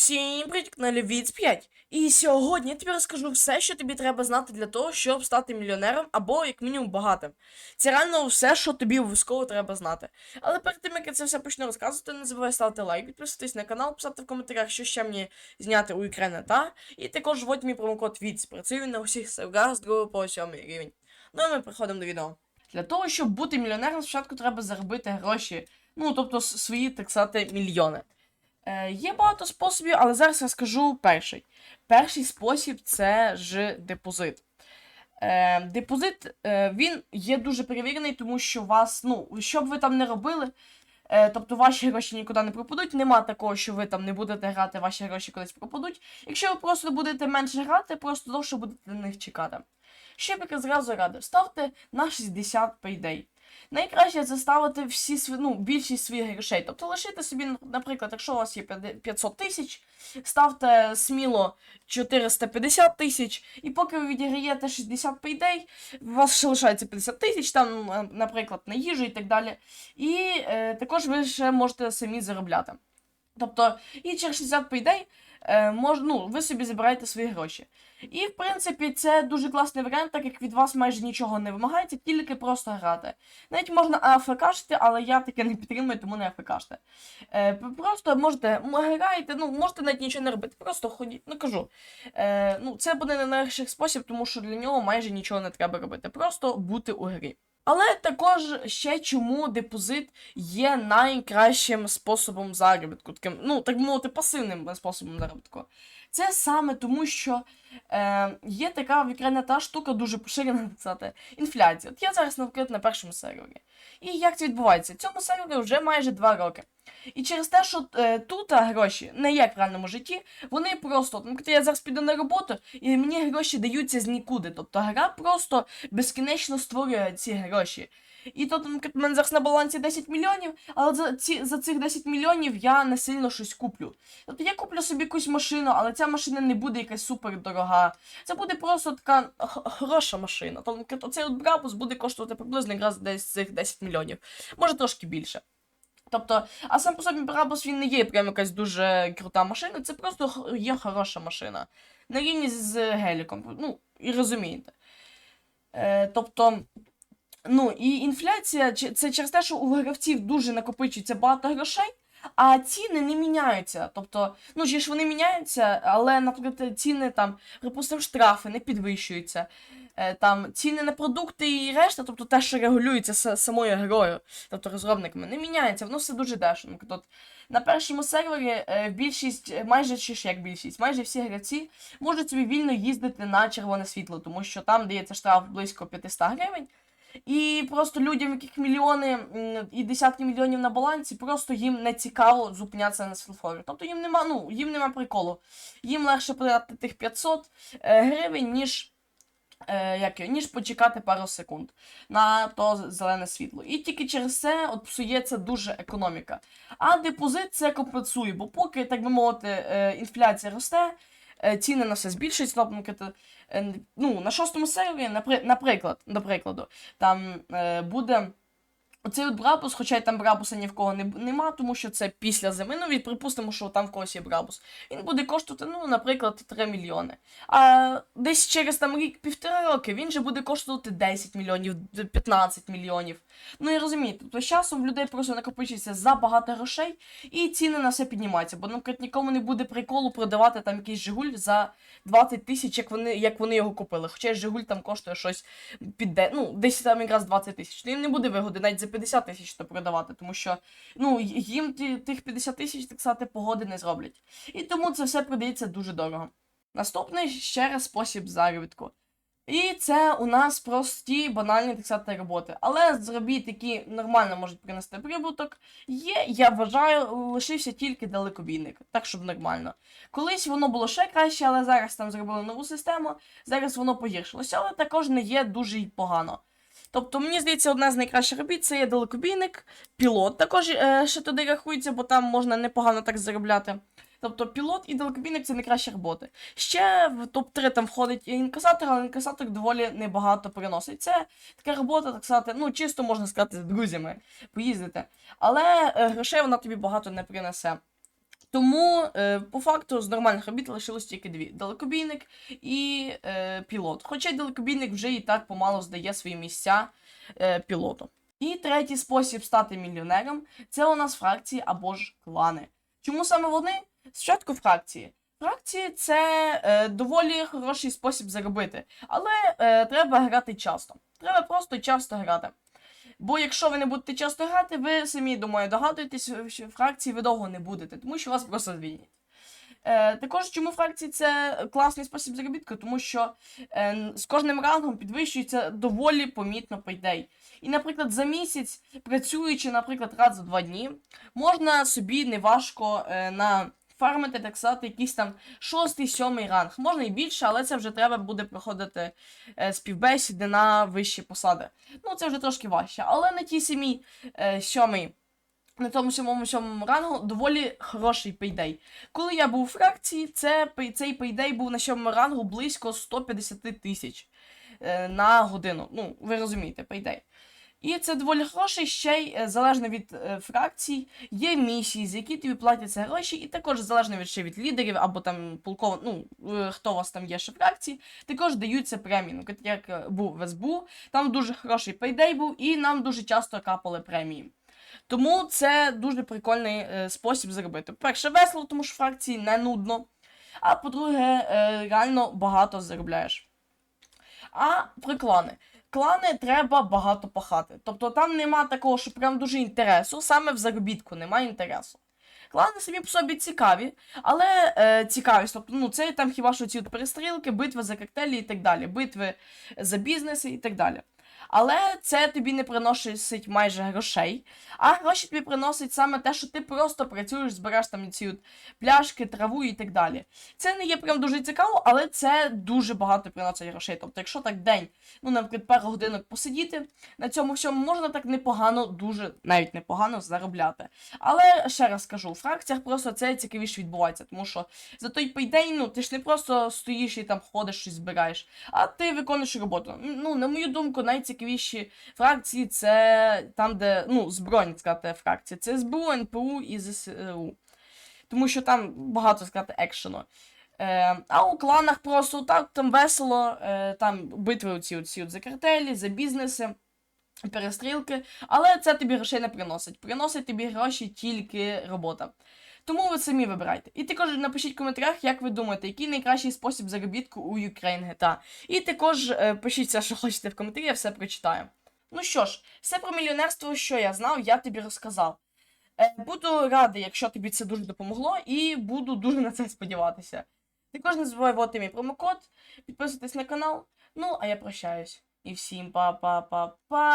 Всім привіт, каналі Віц 5. І сьогодні я тобі розкажу все, що тобі треба знати для того, щоб стати мільйонером або як мінімум багатим. Це реально все, що тобі обов'язково треба знати. Але перед тим, як я це все почну розказувати, не забувай ставити лайк, підписатись на канал, писати в коментарях, що ще мені зняти у екрани, та. І також вводь мій промокод ВІЦ. Працює він на усіх серверах з 2 по 7 рівень. Ну а ми переходимо до відео. Для того, щоб бути мільйонером, спочатку треба заробити гроші. Ну, тобто свої, так сказати, мільйони. Е, є багато способів, але зараз я скажу перший. Перший спосіб це ж депозит. Е, депозит е, він є дуже перевірений, тому що вас, ну, що б ви там не робили, е, тобто ваші гроші нікуди не пропадуть. Нема такого, що ви там не будете грати, ваші гроші кудись пропадуть. Якщо ви просто будете менше грати, просто довше будете на них чекати. Що б я зразу радив? Ставте на 60 payday. Найкраще це ставити всі ну, більшість своїх грошей. Тобто лишити собі, наприклад, якщо у вас є 500 тисяч, ставте сміло 450 тисяч, і поки ви відіграєте 60 payday, у вас ще лишається 50 тисяч, там, е, наприклад, на їжу і так далі. І е, також ви ще можете самі заробляти. Тобто, і через 60 payday е, мож, ну, ви собі забираєте свої гроші. І, в принципі, це дуже класний варіант, так як від вас майже нічого не вимагається, тільки просто грати. Навіть можна АФКшити, але я таке не підтримую, тому не АФКште. Е, просто можете граєте, ну, можете навіть нічого не робити, просто ходіть, ну кажу. Е, ну, це буде не найкращий спосіб, тому що для нього майже нічого не треба робити. Просто бути у грі. Але також ще чому депозит є найкращим способом заробітку, таким, ну, так мовити, пасивним способом заробітку. Це саме тому, що е, є така вікрена та штука дуже поширена, сказати, інфляція. От я зараз, наприклад, на першому сервері. І як це відбувається? Цьому сервері вже майже 2 роки. І через те, що е, тут гроші не як в реальному житті, вони просто, от, я зараз піду на роботу, і мені гроші даються з нікуди. Тобто гра просто безкінечно створює ці гроші. І тут, в мене зараз на балансі 10 мільйонів, але за, ці, за цих 10 мільйонів я не сильно щось куплю. Тобто я куплю собі якусь машину, але машина не буде якась супер дорога. Це буде просто така хороша машина. Тобто оцей от Брабус буде коштувати приблизно якраз десь цих 10 мільйонів. Може трошки більше. Тобто, а сам по собі Брабус він не є прям якась дуже крута машина, це просто є хороша машина. На рівні з Геліком. Ну, і розумієте. Е, тобто, ну, і інфляція це через те, що у гравців дуже накопичується багато грошей, а ціни не міняються. Тобто, ну, ж вони міняються, але, наприклад, ціни там, припустимо, штрафи не підвищуються. Е, Там ціни на продукти і решта, тобто те, що регулюється са- самою грою, тобто розробниками, не міняється, воно все дуже дешево. Наприклад, на першому сервері е, більшість, е, майже чи ж як більшість, майже всі гравці можуть собі вільно їздити на червоне світло, тому що там дається штраф близько 500 гривень. І просто людям, яких мільйони і десятки мільйонів на балансі, просто їм не цікаво зупинятися на світлофорі. Тобто їм нема, ну, їм нема приколу. Їм легше подати тих 500 е, гривень, ніж, е, як, ніж почекати пару секунд на то зелене світло. І тільки через це от псується дуже економіка. А депозит це компенсує, бо поки, так би мовити, е, інфляція росте, ціни на все збільшують. Тобто, е, ну, на шостому сервері, напри- наприклад, до прикладу, там е, буде. Оцей от Брабус, хоча й там Брабуса ні в кого не, нема, тому що це після зими. Ну, від припустимо, що там в когось є Брабус. Він буде коштувати, ну, наприклад, 3 мільйони. А десь через там рік-півтора роки він же буде коштувати 10 мільйонів, 15 мільйонів. Ну і розумієте, тобто з часом в людей просто накопичується забагато грошей, і ціни на все піднімаються. Бо, наприклад, нікому не буде приколу продавати там якийсь Жигуль за 20 тисяч, як вони, як вони його купили. Хоча Жигуль там коштує щось під ну, десь там якраз 20 тисяч. Їм не буде вигоди навіть за 50 тисяч то продавати, тому що ну, їм тих 50 тисяч, так сказати, погоди не зроблять. І тому це все продається дуже дорого. Наступний ще раз спосіб заробітку. І це у нас прості, банальні так сказати, роботи. Але зробіть, які нормально можуть принести прибуток. Є, я вважаю, лишився тільки далекобійник, так щоб нормально. Колись воно було ще краще, але зараз там зробили нову систему, зараз воно погіршилося, але також не є дуже й погано. Тобто, мені здається, одна з найкращих робіт це є далекобійник, пілот також е, ще туди рахується, бо там можна непогано так заробляти. Тобто пілот і далекобійник це найкращі роботи. Ще в топ-3 там входить інкасатор, але інкасатор доволі небагато приносить. Це така робота, так сказати, ну чисто можна сказати, з друзями поїздити. Але е, грошей вона тобі багато не принесе. Тому, е, по факту, з нормальних робіт лишилось тільки дві: далекобійник і е, пілот. Хоча далекобійник вже і так помало здає свої місця е, пілоту. І третій спосіб стати мільйонером це у нас фракції або ж клани. Чому саме вони? Спочатку фракції. Фракції це е, доволі хороший спосіб заробити, але е, треба грати часто. Треба просто часто грати. Бо якщо ви не будете часто грати, ви самі думаю, догадуєтесь, що фракції ви довго не будете, тому що вас просто звільнять. Е, також чому фракції це класний спосіб заробітку, тому що е, з кожним рангом підвищується доволі помітно пейдей. І, наприклад, за місяць, працюючи, наприклад, раз за два дні, можна собі неважко е, на фармити, так сказати, якийсь там шостий, сьомий ранг. Можна і більше, але це вже треба буде проходити е, співбесіди на вищі посади. Ну, це вже трошки важче. Але на тій самій е, сьомий, на тому сьомому сьомому рангу доволі хороший пейдей. Коли я був у фракції, це, цей пейдей був на сьомому рангу близько 150 тисяч е, на годину. Ну, ви розумієте, пейдей. І це доволі хороший, ще й е, залежно від е, фракцій, є місії, за які тобі платяться гроші, і також залежно від ще від лідерів або там полков... ну, е, хто у вас там є ще фракції, також даються премії. Ну, як був в СБУ, там дуже хороший пейдей був, і нам дуже часто капали премії. Тому це дуже прикольний спосіб заробити. По-перше, весело, тому що фракції не нудно. А по-друге, реально багато заробляєш. А про клани. Клани треба багато пахати. Тобто там нема такого, що прям дуже інтересу, саме в заробітку немає інтересу. Клани самі по собі цікаві, але е, цікавість. Тобто, ну, це там хіба що ці от перестрілки, битви за коктейлі і так далі, битви за бізнеси і так далі. Але це тобі не приносить майже грошей, а гроші тобі приносить саме те, що ти просто працюєш, збереш там ці от пляшки, траву і так далі. Це не є прям дуже цікаво, але це дуже багато приносить грошей. Тобто, якщо так день, ну, наприклад, пару годинок посидіти, на цьому всьому можна так непогано, дуже навіть непогано заробляти. Але ще раз кажу, у фракціях просто це цікавіше відбувається, тому що за той пейдей, ну ти ж не просто стоїш і там ходиш щось збираєш, а ти виконуєш роботу. Ну, на мою думку, найцікавіші фракції це там, де ну, збройні сказати, фракції. Це СБУ, НПУ і ЗСУ. Тому що там багато сказати екшену. Е, а у кланах просто так там весело, е, там битви оці, оці от за картелі, за бізнеси, перестрілки, але це тобі грошей не приносить. Приносить тобі гроші тільки робота. Тому ви самі вибирайте. І також напишіть в коментарях, як ви думаєте, який найкращий спосіб заробітку у Ukraine GTA. І також е, пишіть все, що хочете в коментарі, я все прочитаю. Ну що ж, все про мільйонерство, що я знав, я тобі розказав. Е, Буду радий, якщо тобі це дуже допомогло, і буду дуже на це сподіватися. Також не забувай вводити мій промокод, підписуйтесь на канал. Ну, а я прощаюсь. І всім па-па-па-па!